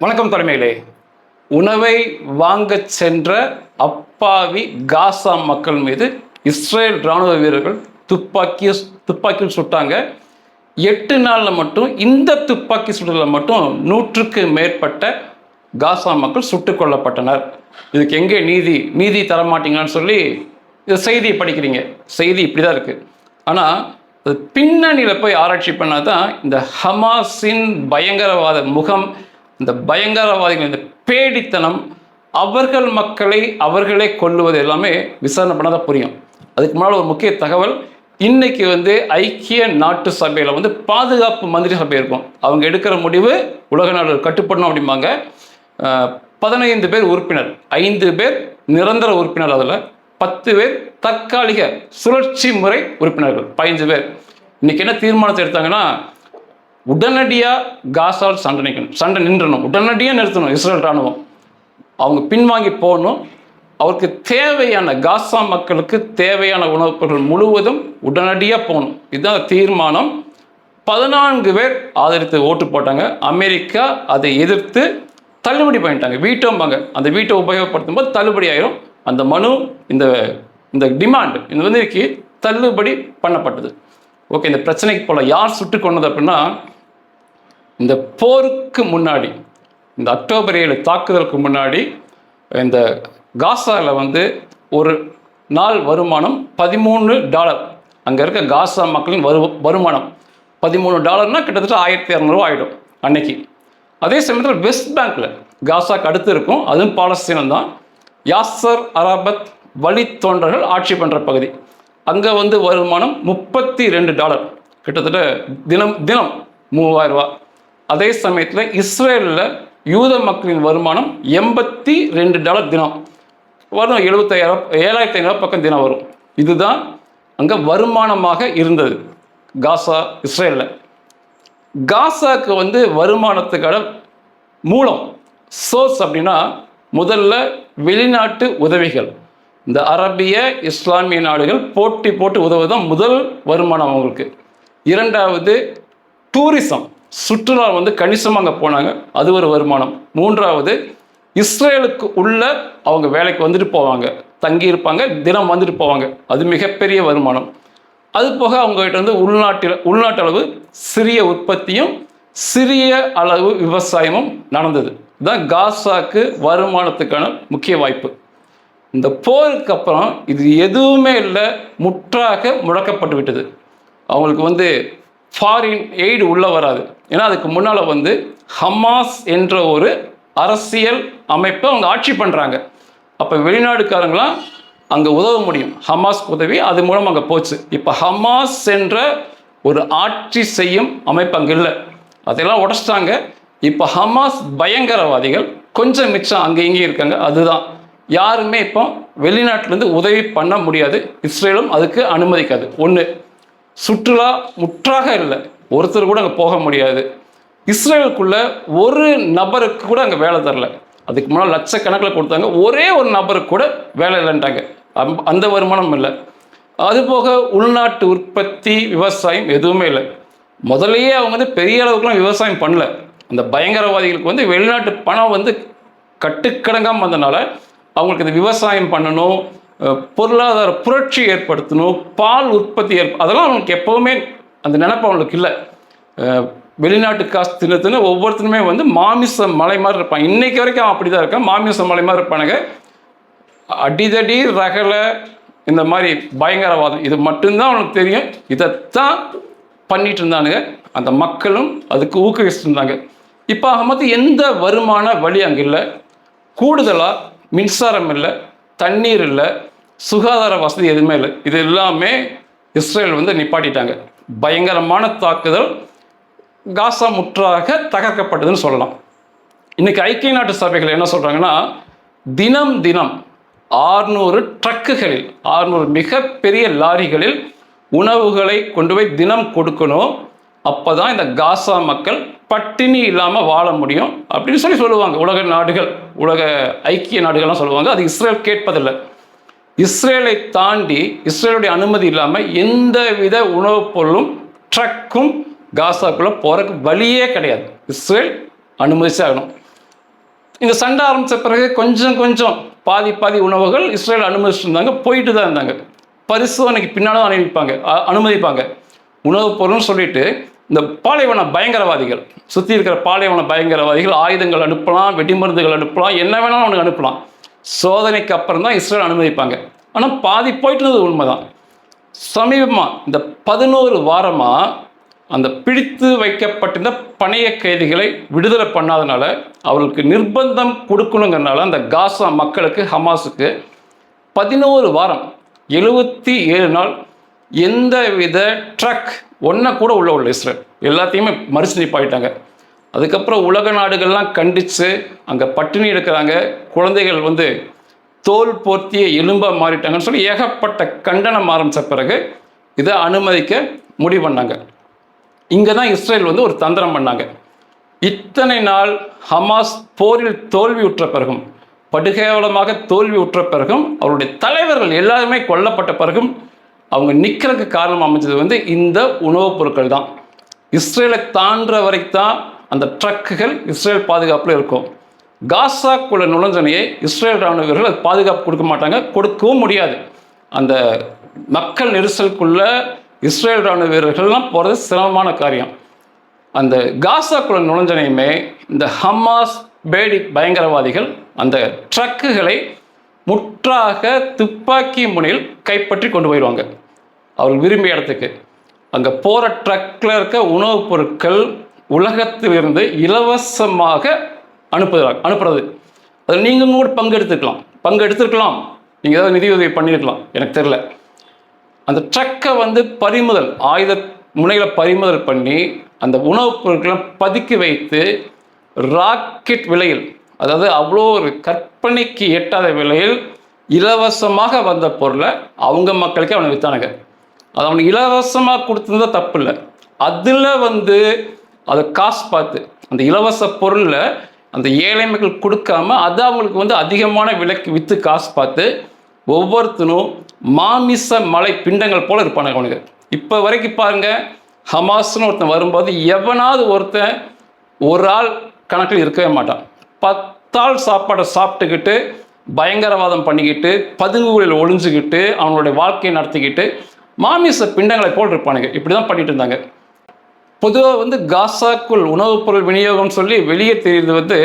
வணக்கம் தலைமையிலே உணவை வாங்கச் சென்ற அப்பாவி காசா மக்கள் மீது இஸ்ரேல் ராணுவ வீரர்கள் துப்பாக்கி துப்பாக்கியில் சுட்டாங்க. எட்டு நாளில் மட்டும் இந்த துப்பாக்கி சுடலில் மட்டும் நூற்றுக்கு மேற்பட்ட காசா மக்கள் சுட்டுக் கொல்லப்பட்டனர். இதுக்கு எங்கே நீதி நீதி தரமாட்டீங்கன்னு சொல்லி இந்த செய்தியை படிக்கிறீங்க. செய்தி இப்படி தான் இருக்குது ஆனால் அது பின்னணியில் போய் ஆராய்ச்சி பண்ணால் தான் இந்த ஹமாஸின் பயங்கரவாத முகம் இந்த பயங்கரவாதிகள் இந்த பேடித்தனம் அவர்கள் மக்களை அவர்களே கொள்ளுவது எல்லாமே விசாரணை பண்ணால் தான் புரியும். அதுக்கு முன்னால் ஒரு முக்கிய தகவல் இன்னைக்கு வந்து ஐக்கிய நாட்டு சபையில் வந்து பாதுகாப்பு மந்திரி சபை இருக்கும். அவங்க எடுக்கிற முடிவு உலக நாடுகள் கட்டுப்படணும் அப்படிம்பாங்க. பதினைந்து பேர் உறுப்பினர் ஐந்து பேர் நிரந்தர உறுப்பினர் அதில் பத்து பேர் தற்காலிக சுழற்சி முறை உறுப்பினர்கள் பதினஞ்சு பேர். இன்னைக்கு என்ன தீர்மானத்தை எடுத்தாங்கன்னா உடனடியாக காசால் சண்டை நிற்கணும் சண்டை நின்றணும். உடனடியாக நிறுத்தணும். இஸ்ரேல் இராணுவம். அவங்க பின்வாங்கி போகணும். அவருக்கு தேவையான காசா மக்களுக்கு தேவையான உணவுப் பொருட்கள் முழுவதும் உடனடியாக போகணும். இதுதான் தீர்மானம். பதினான்கு பேர் ஆதரித்து ஓட்டு போட்டாங்க. அமெரிக்கா அதை எதிர்த்து தள்ளுபடி பண்ணிட்டாங்க. வீட்டோம்பாங்க அந்த வீட்டை உபயோகப்படுத்தும் போது தள்ளுபடி ஆயிரும். அந்த மனு இந்த இந்த டிமாண்ட் இந்த வந்து தள்ளுபடி பண்ணப்பட்டது. ஓகே இந்த பிரச்சனைக்கு போல யார் சுட்டு கொண்டது அப்படின்னா இந்த போருக்கு முன்னாடி இந்த அக்டோபர் ஏழு தாக்குதலுக்கு முன்னாடி இந்த காசாவில் வந்து ஒரு நாள் வருமானம் பதிமூணு டாலர். அங்கே இருக்க காசா மக்களின் வரு வருமானம் பதிமூணு டாலர்னால் கிட்டத்தட்ட ஆயிரத்தி இரநூறுவா ஆகிடும் அன்னைக்கு. அதே சமயத்தில் வெஸ்ட் பேங்க்கில் காசாக்கு அடுத்து இருக்கும் அதுவும் பாலஸ்தீனம் தான் யாசர் அரபத் வழித்தோன்றர்கள் ஆட்சி பண்ணுற பகுதி. அங்கே வந்து வருமானம் முப்பத்தி ரெண்டு டாலர். கிட்டத்தட்ட தினம் தினம் மூவாயிரம் அதே சமயத்தில் இஸ்ரேலில் யூத மக்களின் வருமானம் எண்பத்தி ரெண்டு டாலர் தினம். வரும் எழுபத்தாயிரம் ஏழாயிரத்தி ஐநூறு பக்கம் தினம் வரும். இதுதான் அங்கே வருமானமாக இருந்தது காசா இஸ்ரேலில். காசாக்கு வந்து வருமானத்துக்கான மூலம் சோர்ஸ் அப்படின்னா முதல்ல வெளிநாட்டு உதவிகள். இந்த அரபிய இஸ்லாமிய நாடுகள் போட்டி போட்டு உதவுதான் முதல் வருமானம் அவங்களுக்கு. இரண்டாவது டூரிசம் சுற்றுலா வந்து கணிசமாக அங்கே போனாங்க. அது ஒரு வருமானம். மூன்றாவது இஸ்ரேலுக்கு உள்ள அவங்க வேலைக்கு வந்துட்டு போவாங்க. தங்கி இருப்பாங்க தினம் வந்துட்டு போவாங்க. அது மிகப்பெரிய வருமானம். அது போக அவங்ககிட்ட வந்து உள்நாட்டில் உள்நாட்டு அளவு சிறிய உற்பத்தியும் சிறிய அளவு விவசாயமும் நடந்தது. இதுதான் காசாக்கு வருமானத்துக்கான முக்கிய வாய்ப்பு. இந்த போருக்கு அப்புறம் இது எதுவுமே இல்லை முற்றாக முடக்கப்பட்டு விட்டது. அவங்களுக்கு வந்து ஃபாரின் எய்டு உள்ளே வராது. ஏன்னா அதுக்கு முன்னால் வந்து ஹமாஸ் என்ற ஒரு அரசியல் அமைப்பை அவங்க ஆட்சி பண்ணுறாங்க அப்போ வெளிநாடுக்காரங்களாம் அங்கே உதவ முடியும். ஹமாஸ் உதவி அது மூலம் அங்கே போச்சு. இப்போ ஹமாஸ் என்ற ஒரு ஆட்சி செய்யும் அமைப்பு அங்கே இல்லை. அதெல்லாம் உடச்சிட்டாங்க. இப்போ ஹமாஸ் பயங்கரவாதிகள் கொஞ்சம் மிச்சம் அங்கே இங்கேயும் இருக்காங்க. அதுதான். யாருமே இப்போ வெளிநாட்டிலேருந்து உதவி பண்ண முடியாது. இஸ்ரேலும் அதுக்கு அனுமதிக்காது. ஒன்று சுற்றுலா முற்றாக இல்லை. ஒருத்தர் கூட அங்கே போக முடியாது. இஸ்ரேலுக்குள்ள ஒரு நபருக்கு கூட அங்கே வேலை தரல. அதுக்கு முன்னால் லட்சக்கணக்கில் கொடுத்தாங்க. ஒரே ஒரு நபருக்கு கூட வேலை இல்லைன்ட்டாங்க. அம்- அந்த வருமானம் இல்லை. அதுபோக உள்நாட்டு உற்பத்தி விவசாயம் எதுவுமே இல்லை. முதல்லயே அவங்க வந்து பெரிய அளவுக்குலாம் விவசாயம் பண்ணல. அந்த பயங்கரவாதிகளுக்கு வந்து வெளிநாட்டு பணம் வந்து கட்டுக்கடங்காமல் வந்தனால அவங்களுக்கு இந்த விவசாயம் பண்ணணும் பொருளாதார புரட்சி ஏற்படுத்தணும் பால் உற்பத்தி ஏற்ப அதெல்லாம் அவனுக்கு எப்போவுமே அந்த நினப்பு அவனுக்கு இல்லை. வெளிநாட்டு காசு தின்னு தின்னு ஒவ்வொருத்தருமே வந்து மாமிச மலை மாதிரி இருப்பான். இன்றைக்கு வரைக்கும் அவன் அப்படி தான் இருக்கான். மாமிச மலை மாதிரி இருப்பானுங்க. அடிதடி ரகலை இந்த மாதிரி பயங்கரவாதம். இது மட்டும்தான் அவனுக்கு தெரியும். இதைத்தான் பண்ணிட்டு இருந்தானுங்க. அந்த மக்களும் அதுக்கு ஊக்குவிச்சுட்டு இருந்தாங்க இப்போ அகமது எந்த வருமான வழி அங்கே இல்லை. கூடுதலாக மின்சாரம் இல்லை. தண்ணீர் இல்லை சுகாதார வசதி எதுவுமே இல்லை. இது எல்லாமே இஸ்ரேல் வந்து நிப்பாட்டிட்டாங்க. பயங்கரமான தாக்குதல் காசா முற்றாக தகர்க்கப்பட்டதுன்னு சொல்லலாம். இன்னைக்கு ஐக்கிய நாட்டு சபைகள் என்ன சொல்கிறாங்கன்னா தினம் தினம் ஆறுநூறு ட்ரக்குகளில் ஆறுநூறு மிகப்பெரிய லாரிகளில் உணவுகளை கொண்டு போய் தினம் கொடுக்கணும். அப்போ தான் இந்த காசா மக்கள் பட்டினி இல்லாமல் வாழ முடியும் அப்படின்னு சொல்லி சொல்லுவாங்க. உலக நாடுகள் உலக ஐக்கிய நாடுகள்லாம் சொல்லுவாங்க. அது இஸ்ரேல் கேட்பதில்லை. இஸ்ரேலை தாண்டி இஸ்ரேலுடைய அனுமதி இல்லாமல் எந்த வித உணவுப் பொருளும் ட்ரக்கும் காசாக்குள்ளே போகிறக்கு வழியே கிடையாது. இஸ்ரேல் அனுமதிச்சே ஆகணும். இந்த சண்டை ஆரம்பித்த பிறகு கொஞ்சம் கொஞ்சம் பாதி பாதி உணவுகள் இஸ்ரேல் அனுமதிச்சிருந்தாங்க. போயிட்டு தான் இருந்தாங்க. பரிசோதனைக்கு பின்னால் தான் அனுமதிப்பாங்க அனுமதிப்பாங்க. உணவுப் பொருள்னு சொல்லிட்டு இந்த பாலைவன பயங்கரவாதிகள் சுற்றி இருக்கிற பாலைவன பயங்கரவாதிகள் ஆயுதங்கள் அனுப்பலாம் வெடிமருந்துகள் அனுப்பலாம் என்ன வேணாலும் அவனுக்கு அனுப்பலாம். சோதனைக்கு அப்புறம் தான் இஸ்ரேல் அனுமதிப்பாங்க. ஆனால் பாதி போயிட்டு இருந்தது உண்மைதான். சமீபமாக இந்த பதினோரு வாரமாக அந்த பிடித்து வைக்கப்பட்டிருந்த பணைய கைதிகளை விடுதலை பண்ணாதனால அவர்களுக்கு நிர்பந்தம் கொடுக்கணுங்கிறனால அந்த காசா மக்களுக்கு ஹமாஸுக்கு பதினோரு வாரம் எழுபத்தி ஏழு நாள் எந்த வித ட்ரக் ஒன்றை கூட உள்ள உள்ள இஸ்ரேல். எல்லாத்தையுமே மறுச்சு நிப்பாயிட்டாங்க அதுக்கப்புறம் உலக நாடுகள்லாம் கண்டித்து அங்கே பட்டினி எடுக்கிறாங்க. குழந்தைகள் வந்து தோல் போர்த்திய எலும்பாக மாறிட்டாங்கன்னு சொல்லி ஏகப்பட்ட கண்டனம் ஆரம்பித்த பிறகு இதை அனுமதிக்க முடிவு பண்ணாங்க. இங்கே தான் இஸ்ரேல் வந்து ஒரு தந்திரம் பண்ணாங்க. இத்தனை நாள் ஹமாஸ் போரில் தோல்வியுற்ற பிறகும் படுகேவலமாக தோல்வியுற்ற பிறகும் அவருடைய தலைவர்கள் எல்லாருமே கொல்லப்பட்ட பிறகும் அவங்க நிற்கிறதுக்கு காரணம் அமைஞ்சது வந்து இந்த உணவுப் பொருட்கள் தான். இஸ்ரேலை தாண்டுற வரைக்கும் தான் அந்த ட்ரக்குகள் இஸ்ரேல் பாதுகாப்பில் இருக்கும். காசாக்குள்ள நுழைஞ்சனையே இஸ்ரேல் ராணுவ வீரர்கள் அது பாதுகாப்பு கொடுக்க மாட்டாங்க கொடுக்கவும் முடியாது. அந்த மக்கள் நெரிசலுக்குள்ள இஸ்ரேல் ராணுவ வீரர்கள்லாம் போகிறது சிரமமான காரியம். அந்த காசாக்குள்ள நுழைஞ்சனையுமே இந்த ஹமாஸ் பேடி பயங்கரவாதிகள் அந்த ட்ரக்குகளை முற்றாக துப்பாக்கி முனையில் கைப்பற்றி கொண்டு போயிடுவாங்க. அவர்கள் விரும்பிய இடத்துக்கு. அங்கே போகிற ட்ரக்கில் இருக்க உணவுப் பொருட்கள் உலகத்திலிருந்து இலவசமாக அனுப்புகிறாங்க அனுப்புறது. அதில் நீங்களும் கூட பங்கெடுத்துக்கலாம் பங்கெடுத்துருக்கலாம் நீங்கள் ஏதாவது நிதியுதவி பண்ணியிருக்கலாம். எனக்கு தெரில அந்த ட்ரக்கை வந்து பறிமுதல் ஆயுத முனையில் பறிமுதல் பண்ணி அந்த உணவுப் பொருட்களை பதுக்கி வைத்து ராக்கெட் விலையில் அதாவது அவ்வளோ ஒரு கற் விற்பனைக்கு எட்டாத விலையில் இலவசமாக வந்த பொருளை அவங்க மக்களுக்கே அவனை விற்றானுங்க அது அவனுக்கு இலவசமாக கொடுத்துருந்தா தப்பு இல்லை அதில் வந்து அதை காசு பார்த்து அந்த இலவச பொருளில் அந்த ஏழை மக்கள் கொடுக்காம அது அவங்களுக்கு வந்து அதிகமான விலைக்கு விற்று காசு பார்த்து ஒவ்வொருத்தனும் மாமிச மலை பிண்டங்கள் போல் இருப்பானுங்க அவனுக்கு இப்போ வரைக்கும் பாருங்க ஹமாஸ்னு ஒருத்தன் வரும்போது எவனாவது ஒருத்தன் ஒரு ஆள் கணக்கில் இருக்கவே மாட்டான். பத்தாள் சாப்பாடை சாப்பிட்டுக்கிட்டு பயங்கரவாதம் பண்ணிக்கிட்டு பதுங்குகளில் ஒளிஞ்சுக்கிட்டு அவனுடைய வாழ்க்கையை நடத்திக்கிட்டு மாமிச பிண்டங்களை போல் இருப்பானுங்க இப்படி தான் பண்ணிட்டு இருந்தாங்க. பொதுவாக வந்து காசாக்குள் உணவுப் பொருள் விநியோகம் சொல்லி வெளியே தெரியுது வந்து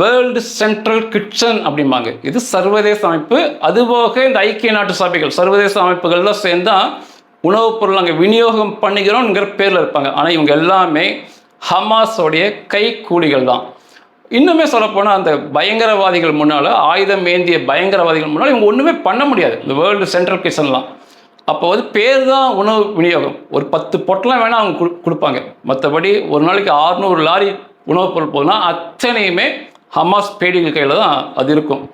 வேர்ல்டு சென்ட்ரல் கிச்சன் அப்படிம்பாங்க. இது சர்வதேச அமைப்பு. அதுபோக இந்த ஐக்கிய நாட்டு சபைகள் சர்வதேச அமைப்புகள்லாம் சேர்ந்தால் உணவுப் பொருள் அங்கே விநியோகம் பண்ணுகிறோங்கிற பேரில் இருப்பாங்க. ஆனால் இவங்க எல்லாமே ஹமாஸோடைய கை கூலிகள் தான். இன்னுமே சொல்லப்போனால் அந்த பயங்கரவாதிகள் முன்னால் ஆயுதம் ஏந்திய பயங்கரவாதிகள் முன்னால் இவங்க ஒன்றுமே பண்ண முடியாது. இந்த வேர்ல்டு சென்ட்ரல் கிச்சன்லாம் அப்போ வந்து பேர் தான் உணவு விநியோகம். ஒரு பத்து பொட்டலாம் வேணால் அவங்க கொடு- கொடுப்பாங்க. மற்றபடி ஒரு நாளைக்கு 600 லாரி உணவுப் பொருள் போகுதுன்னா அத்தனையுமே ஹமாஸ் பேடிகள் கையில் தான் அது இருக்கும்.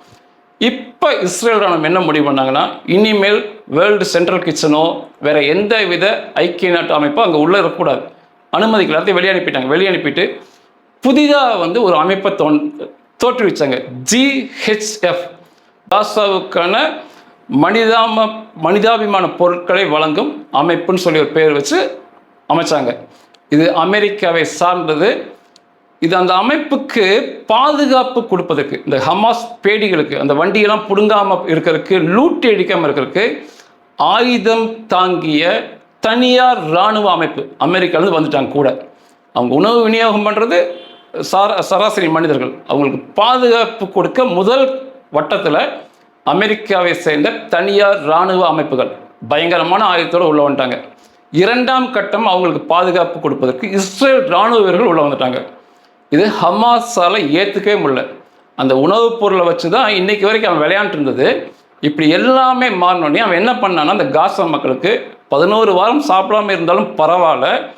இப்போ இஸ்ரேல் ராணுவம் என்ன முடிவு பண்ணாங்கன்னா இனிமேல் வேர்ல்டு சென்ட்ரல் கிச்சனோ வேற எந்த வித ஐக்கிய நாட்டு அமைப்போ அங்கே உள்ள இருக்கக்கூடாது. அனுமதிக்கல. எல்லாத்தையும் வெளியே அனுப்பிட்டாங்க. வெளியே அனுப்பிட்டு புதிதாக வந்து ஒரு அமைப்பை தோன் தோற்றுவிச்சாங்க. ஜிஹெச்எஃப் காசாவுக்கான மனிதாம மனிதாபிமான பொருட்களை வழங்கும் அமைப்புன்னு சொல்லி ஒரு பேர் வச்சு அமைச்சாங்க. இது அமெரிக்காவை சார்ந்தது. இது அந்த அமைப்புக்கு பாதுகாப்பு கொடுப்பதற்கு இந்த ஹமாஸ் பேடிகளுக்கு அந்த வண்டியெல்லாம் பிடுங்காமல் இருக்கிறதுக்கு லூட்டி அடிக்காமல் இருக்கிறதுக்கு ஆயுதம் தாங்கிய தனியார் இராணுவ அமைப்பு அமெரிக்காலேருந்து வந்துட்டாங்க கூட. அவங்க உணவு விநியோகம் பண்ணுறது சார சராசரி மனிதர்கள் அவங்களுக்கு பாதுகாப்பு கொடுக்க முதல் வட்டத்தில் அமெரிக்காவை சேர்ந்த தனியார் இராணுவ அமைப்புகள் பயங்கரமான ஆயுதத்தோடு உள்ள வந்துட்டாங்க. இரண்டாம் கட்டம் அவங்களுக்கு பாதுகாப்பு கொடுப்பதற்கு இஸ்ரேல் இராணுவ வீரர்கள் உள்ள வந்துட்டாங்க. இது ஹமாஸால் ஏற்றுக்கவே முடியல. அந்த உணவுப் பொருளை வச்சு தான் இன்னைக்கு வரைக்கும் அவன் விளையாண்டு இருந்தது. இப்படி எல்லாமே மாறினோடனே அவன் என்ன பண்ணான்னா அந்த காசா மக்களுக்கு பதினோரு வாரம் சாப்பிடாம இருந்தாலும் பரவாயில்ல.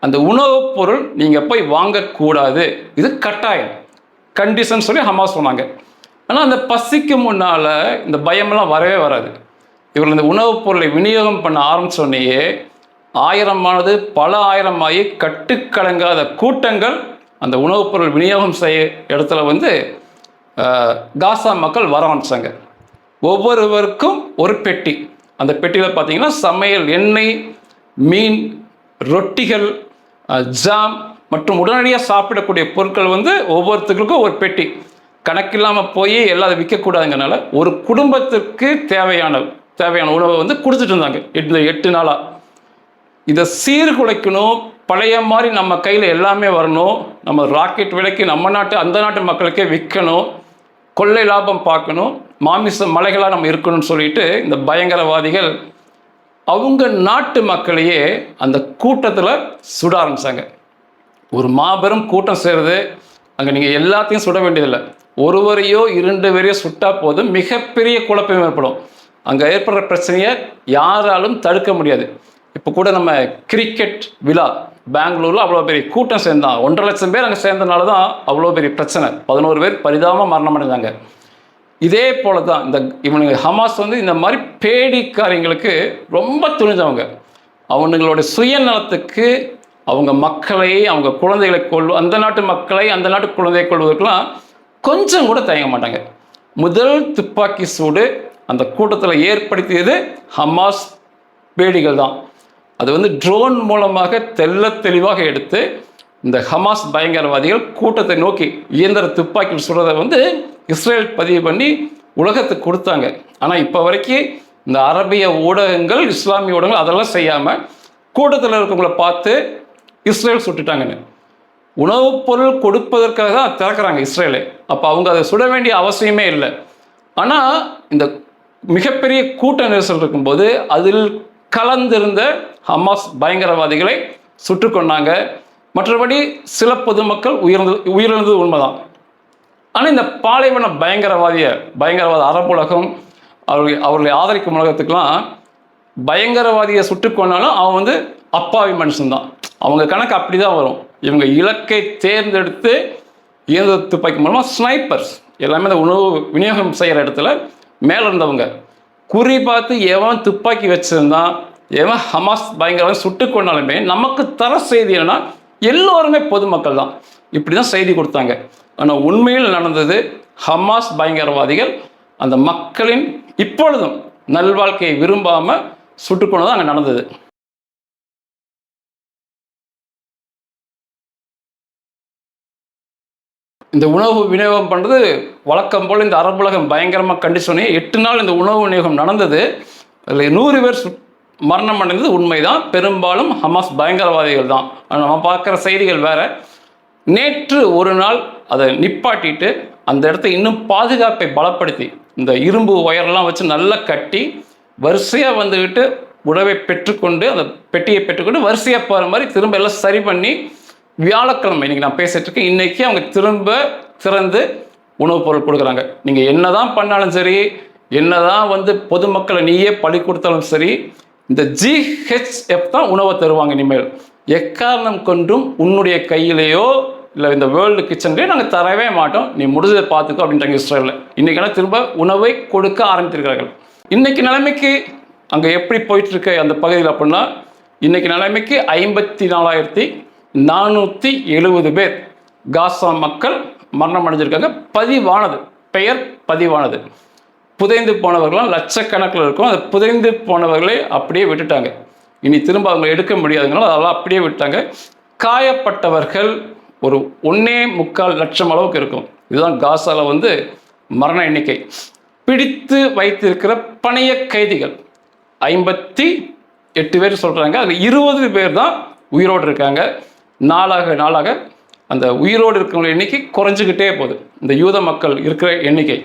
அந்த உணவுப் பொருள் நீங்கள் போய் வாங்கக்கூடாது இது கட்டாயம். கண்டிஷன் சொல்லி ஹமாஸ் சொன்னாங்க. ஆனால் அந்த பசிக்கு முன்னால் இந்த பயமெல்லாம் வரவே வராது. இவர்கள் இந்த உணவுப் பொருளை விநியோகம் பண்ண ஆரம்பித்தோடனேயே ஆயிரமானது பல ஆயிரமாகி கட்டுக்கலங்காத கூட்டங்கள் அந்த உணவுப் பொருள் விநியோகம் செய்ய இடத்துல வந்து காசா மக்கள் வர ஆரம்பிச்சாங்க. ஒவ்வொருவருக்கும் ஒரு பெட்டி. அந்த பெட்டியில் பார்த்தீங்கன்னா சமையல் எண்ணெய் மீன் ரொட்டிகள் ஜாம் மற்றும் உடனடியாக சாப்பிடக்கூடிய பொருட்கள் வந்து ஒவ்வொருத்தருக்கும் ஒரு பெட்டி. கணக்கில்லாமல் போய் எல்லாம் அதை விற்கக்கூடாதுங்கிறனால ஒரு குடும்பத்திற்கு தேவையான தேவையான உணவை வந்து கொடுத்துட்டு இருந்தாங்க. இந்த எட்டு நாளாக இதை சீர்குலைக்கணும். பழைய மாதிரி நம்ம கையில் எல்லாமே வரணும். நம்ம ராக்கெட் விலைக்கு நம்ம நாட்டு அந்த நாட்டு மக்களுக்கே விற்கணும். கொள்ளை லாபம் பார்க்கணும். மாமிச மலைகளாக நம்ம இருக்கணும்னு சொல்லிட்டு இந்த பயங்கரவாதிகள் அவங்க நாட்டு மக்களையே அந்த கூட்டத்தில் சுட ஆரம்பித்தாங்க ஒரு மாபெரும் கூட்டம் சேருது. அங்கே நீங்கள் எல்லாத்தையும் சுட வேண்டியதில்லை. ஒருவரையோ இரண்டு பேரையோ சுட்டா போதும். மிகப்பெரிய குழப்பம் ஏற்படும். அங்கே ஏற்படுற பிரச்சனையை யாராலும் தடுக்க முடியாது. இப்போ கூட நம்ம கிரிக்கெட் விழா பெங்களூரில் அவ்வளோ பெரிய கூட்டம் சேர்ந்தான். ஒன்றரை லட்சம் பேர் அங்கே சேர்ந்தனால தான் அவ்வளோ பெரிய பிரச்சனை. பதினோரு பேர் பரிதாபமாக மரணம் அடைஞ்சாங்க இதே போல தான் இந்த இவனுங்க ஹமாஸ் வந்து இந்த மாதிரி பேடிக்காரங்களுக்கு ரொம்ப துணிஞ்சவங்க. அவனுங்களோட சுயநலத்துக்கு அவங்க மக்களை அவங்க குழந்தைகளை கொள் அந்த நாட்டு மக்களை அந்த நாட்டு குழந்தையை கொள்வதற்கெல்லாம் கொஞ்சம் கூட தயங்க மாட்டாங்க. முதல் துப்பாக்கி சூடு அந்த கூட்டத்தில் ஏற்படுத்தியது ஹமாஸ் பேடிகள் தான் அது வந்து ட்ரோன் மூலமாக தெள்ள தெளிவாக எடுத்து இந்த ஹமாஸ் பயங்கரவாதிகள் கூட்டத்தை நோக்கி இயந்திர துப்பாக்கியில் சுடுறதை வந்து இஸ்ரேல் பதிவு பண்ணி உலகத்துக்கு கொடுத்தாங்க. ஆனால் இப்போ வரைக்கும் இந்த அரபிய ஊடகங்கள் இஸ்லாமிய ஊடகங்கள் அதெல்லாம் செய்யாமல் கூட்டத்தில் இருக்கவங்கள பார்த்து இஸ்ரேல் சுட்டுட்டாங்கன்னு. உணவுப் பொருள் கொடுப்பதற்காக தான் திறக்கிறாங்க இஸ்ரேலை. அப்போ அவங்க அதை சுட வேண்டிய அவசியமே இல்லை. ஆனால் இந்த மிகப்பெரிய கூட்ட நெரிசல் இருக்கும்போது அதில் கலந்திருந்த ஹமாஸ் பயங்கரவாதிகளை சுட்டு கொண்டாங்க மற்றபடி சில பொதுமக்கள் உயர்ந்து உயிரிழந்தது உண்மைதான். ஆனால் இந்த பாலைவன பயங்கரவாதிய பயங்கரவாத அரபுலகம் அவர்கள் அவர்களை ஆதரிக்கும் உலகத்துக்கெல்லாம் பயங்கரவாதியை சுட்டு கொண்டாலும் அவன் வந்து அப்பாவி மனுஷன்தான். அவங்க கணக்கு அப்படி தான் வரும். இவங்க இலக்கை தேர்ந்தெடுத்து இயந்திர துப்பாக்கி மூலமாக ஸ்னைப்பர்ஸ் எல்லாமே இந்த உணவு விநியோகம் செய்கிற இடத்துல மேலே இருந்தவங்க. குறி பார்த்து எவன் துப்பாக்கி வச்சிருந்தான் எவன் ஹமாஸ் பயங்கரவாதம் சுட்டு கொண்டாலுமே நமக்கு தர செய்தி என்னன்னா எல்லோருமே பொதுமக்கள் தான். இப்படி தான் செய்தி கொடுத்தாங்க. ஆனால் உண்மையில் நடந்தது ஹமாஸ் பயங்கரவாதிகள் அந்த மக்களின் இப்பொழுதும் நல்வாழ்க்கையை விரும்பாமல் சுட்டுக்கொண்டு அங்கே நடந்தது. இந்த உணவு விநியோகம் பண்ணுறது வழக்கம் போல் இந்த அரபுலகம் பயங்கரமாக கண்டிஷனே எட்டு நாள் இந்த உணவு விநியோகம் நடந்தது. அதில் நூறு பேர் சு மரணம் அடைந்தது உண்மைதான். பெரும்பாலும் ஹமாஸ் பயங்கரவாதிகள் தான் நம்ம பார்க்குற செய்திகள் வேற. நேற்று ஒரு நாள் அதை நிப்பாட்டிட்டு அந்த இடத்த இன்னும் பாதுகாப்பை பலப்படுத்தி இந்த இரும்பு ஒயர்லாம் வச்சு நல்லா கட்டி வரிசையாக வந்துக்கிட்டு உணவை பெற்றுக்கொண்டு அந்த பெட்டியை பெற்றுக்கொண்டு வரிசையாக போகிற மாதிரி திரும்ப எல்லாம் சரி பண்ணி வியாழக்கிழமை இன்னைக்கு நான் பேசிகிட்டு இருக்கேன். இன்றைக்கி அவங்க திரும்ப திறந்து உணவுப் பொருள் கொடுக்குறாங்க. நீங்கள் என்ன தான் பண்ணாலும் சரி என்ன தான் வந்து பொதுமக்களை நீயே பழி கொடுத்தாலும் சரி இந்த ஜிஹெச்எஃப் தான் உணவை தருவாங்க இனிமேல். எக்காரணம் கொண்டும் உன்னுடைய கையிலேயோ இல்லை இந்த வேர்ல்டு கிச்சன்லேயோ நாங்கள் தரவே மாட்டோம். நீ முடிஞ்சதை பார்த்துக்கோ அப்படின்றாங்க இஸ்ரேலில் இன்றைக்கெல்லாம் திரும்ப உணவை கொடுக்க ஆரம்பித்திருக்கிறார்கள். இன்றைக்கி நிலைமைக்கு அங்கே எப்படி போயிட்டுருக்க அந்த பகுதியில் அப்படின்னா இன்றைக்கி நிலைமைக்கு ஐம்பத்தி நாலாயிரத்தி நானூற்றி எழுபது பேர் காசா மக்கள் மரணம் அடைஞ்சிருக்காங்க. பதிவானது பெயர் பதிவானது. புதைந்து போனவர்கள்லாம் லட்சக்கணக்கில் இருக்கும். அந்த புதைந்து போனவர்களை அப்படியே விட்டுட்டாங்க. இனி திரும்ப அவங்க எடுக்க முடியாதுங்களோ அதெல்லாம் அப்படியே விட்டாங்க காயப்பட்டவர்கள் ஒரு ஒன்றே முக்கால் லட்சம் அளவுக்கு இருக்கும். இதுதான் காசாவில் வந்து மரண எண்ணிக்கை. பிடித்து வைத்திருக்கிற பணைய கைதிகள். ஐம்பத்தி எட்டு பேர் சொல்கிறாங்க அதில் இருபது பேர் தான் உயிரோடு இருக்காங்க. நாளாக நாளாக அந்த உயிரோடு இருக்கிறவங்க எண்ணிக்கை குறைஞ்சிக்கிட்டே போகுது. இந்த யூத மக்கள் இருக்கிற எண்ணிக்கை.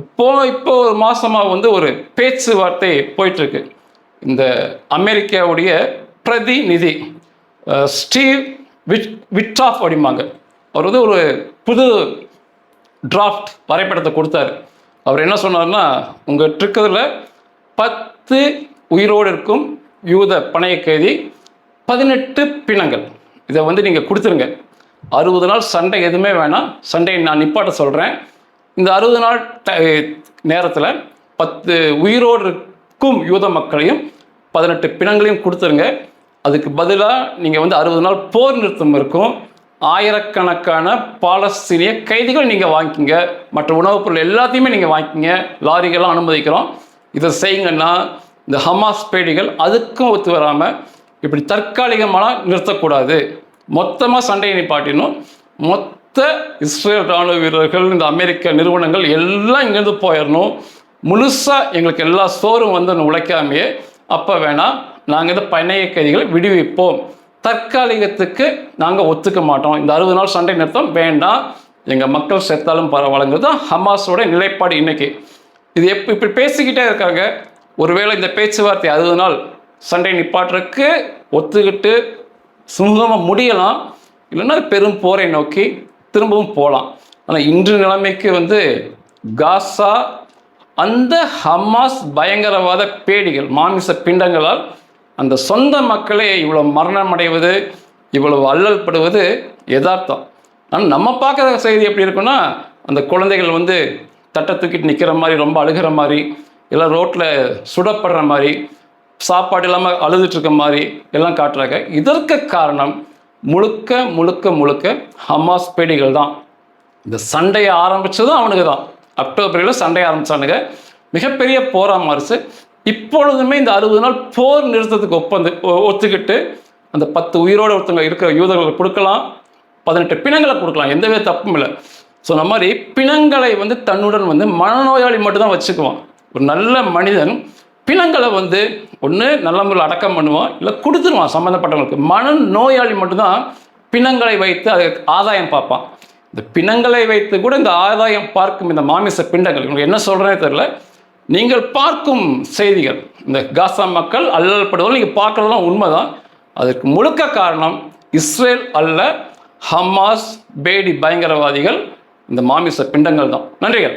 இப்போ இப்போ ஒரு மாதமாக வந்து ஒரு பேச்சுவார்த்தை போயிட்டுருக்கு. இந்த அமெரிக்காவுடைய பிரதிநிதி ஸ்டீவ் விட் விட்டாஃப் அப்படிம்பாங்க. அவர் வந்து ஒரு புது டிராஃப்ட் வரைபடத்தை கொடுத்தாரு. அவர் என்ன சொன்னார்னா உங்கள் இருக்கிறதுல பத்து உயிரோடு இருக்கும் யூத பணைய கைதி பதினெட்டு பிணங்கள். இதை வந்து நீங்கள் கொடுத்துருங்க. அறுபது நாள் சண்டை எதுவுமே வேணாம். சண்டையை நான் நிப்பாட்ட சொல்கிறேன் இந்த அறுபது நாள் நேரத்தில் பத்து உயிரோடு இருக்கும் யூத மக்களையும் பதினெட்டு பிணங்களையும் கொடுத்துருங்க. அதுக்கு பதிலாக நீங்கள் வந்து அறுபது நாள் போர் நிறுத்தம் இருக்கும். ஆயிரக்கணக்கான பாலஸ்தீனிய கைதிகள் நீங்கள் வாங்கிக்கிங்க. மற்ற உணவுப் பொருள் எல்லாத்தையுமே நீங்கள் வாங்கிக்கிங்க. லாரிகள்லாம் அனுமதிக்கிறோம். இதை செய்யுங்கன்னா இந்த ஹமாஸ் பேடிகள் அதுக்கும் ஒத்து வராமல் இப்படி தற்காலிகமாக நிறுத்தக்கூடாது. மொத்தமாக சண்டையை நிப்பாட்டிடணும். மொத்த மொத்த இஸ்ரேல் ராணுவ வீரர்கள் இந்த அமெரிக்க நிறுவனங்கள் எல்லாம் இங்கேருந்து போயிடணும் முழுசாக எங்களுக்கு எல்லா சோறும் வந்து உழைக்காமையே அப்போ வேணால் நாங்கள் இந்த பணைய கைதிகளை விடுவிப்போம். தற்காலிகத்துக்கு நாங்கள் ஒத்துக்க மாட்டோம். இந்த அறுபது நாள் சண்டை நிறுத்தம் வேண்டாம். எங்கள் மக்கள் செத்தாலும் பரவாயில்லைங்கிறது தான் ஹமாஸோட நிலைப்பாடு இன்னைக்கு. இது எப் இப்படி பேசிக்கிட்டே இருக்காங்க. ஒருவேளை இந்த பேச்சுவார்த்தை அறுபது நாள் சண்டை நிப்பாட்டுறதுக்கு ஒத்துக்கிட்டு சுமூகமாக முடியலாம். இல்லைன்னா பெரும் போரை நோக்கி திரும்பவும் போகலாம் ஆனால் இன்று நிலைமைக்கு வந்து காசா அந்த ஹமாஸ் பயங்கரவாத பேடிகள் மாமிச பிண்டங்களால் அந்த சொந்த மக்களே இவ்வளோ மரணம் அடைவது இவ்வளவு அல்லல் படுவது யதார்த்தம். ஆனால் நம்ம பார்க்குற செய்தி எப்படி இருக்குன்னா அந்த குழந்தைகள் வந்து தட்டை தூக்கிட்டு நிற்கிற மாதிரி ரொம்ப அழுகிற மாதிரி இல்லை ரோட்டில் சுடப்படுற மாதிரி சாப்பாடு இல்லாமல் அழுதுட்டு இருக்க மாதிரி எல்லாம் காட்டுறாங்க. இதற்கு காரணம் முழுக்க முழுக்க முழுக்க ஹமாஸ் பேடிகள் தான். இந்த சண்டையை ஆரம்பிச்சதும் அவனுக்கு தான். அக்டோபரில் சண்டை ஆரம்பித்தானுங்க மிகப்பெரிய போராக மாறுச்சு. இப்பொழுதுமே இந்த அறுபது நாள் போர் நிறுத்தத்துக்கு ஒப்பந்து ஒத்துக்கிட்டு அந்த பத்து உயிரோடு ஒருத்தவங்க இருக்கிற யூதர்களை கொடுக்கலாம். பதினெட்டு பிணங்களை கொடுக்கலாம். எந்த வித தப்பும் இல்லை. ஸோ அந்த மாதிரி பிணங்களை வந்து தன்னுடன் வந்து மனநோயாளி மட்டும்தான் வச்சுக்குவான். ஒரு நல்ல மனிதன் பிணங்களை வந்து ஒன்று நல்ல முறையில் அடக்கம் பண்ணுவான் இல்லை கொடுத்துருவான் சம்மந்தப்பட்டவங்களுக்கு மன நோயாளி மட்டும்தான் பிணங்களை வைத்து அதுக்கு ஆதாயம் பார்ப்பான். இந்த பிணங்களை வைத்து கூட இந்த ஆதாயம் பார்க்கும் இந்த மாமிச பிண்டங்கள். உங்களுக்கு என்ன சொல்கிறேனே தெரில நீங்கள் பார்க்கும் செய்திகள். இந்த காசா மக்கள் அல்லல் படுவதில் நீங்கள் பார்க்குறதெல்லாம் உண்மைதான். அதற்கு முழுக்க காரணம் இஸ்ரேல் அல்ல ஹமாஸ் பேடி பயங்கரவாதிகள் இந்த மாமிச பிண்டங்கள் தான் நன்றிகள்.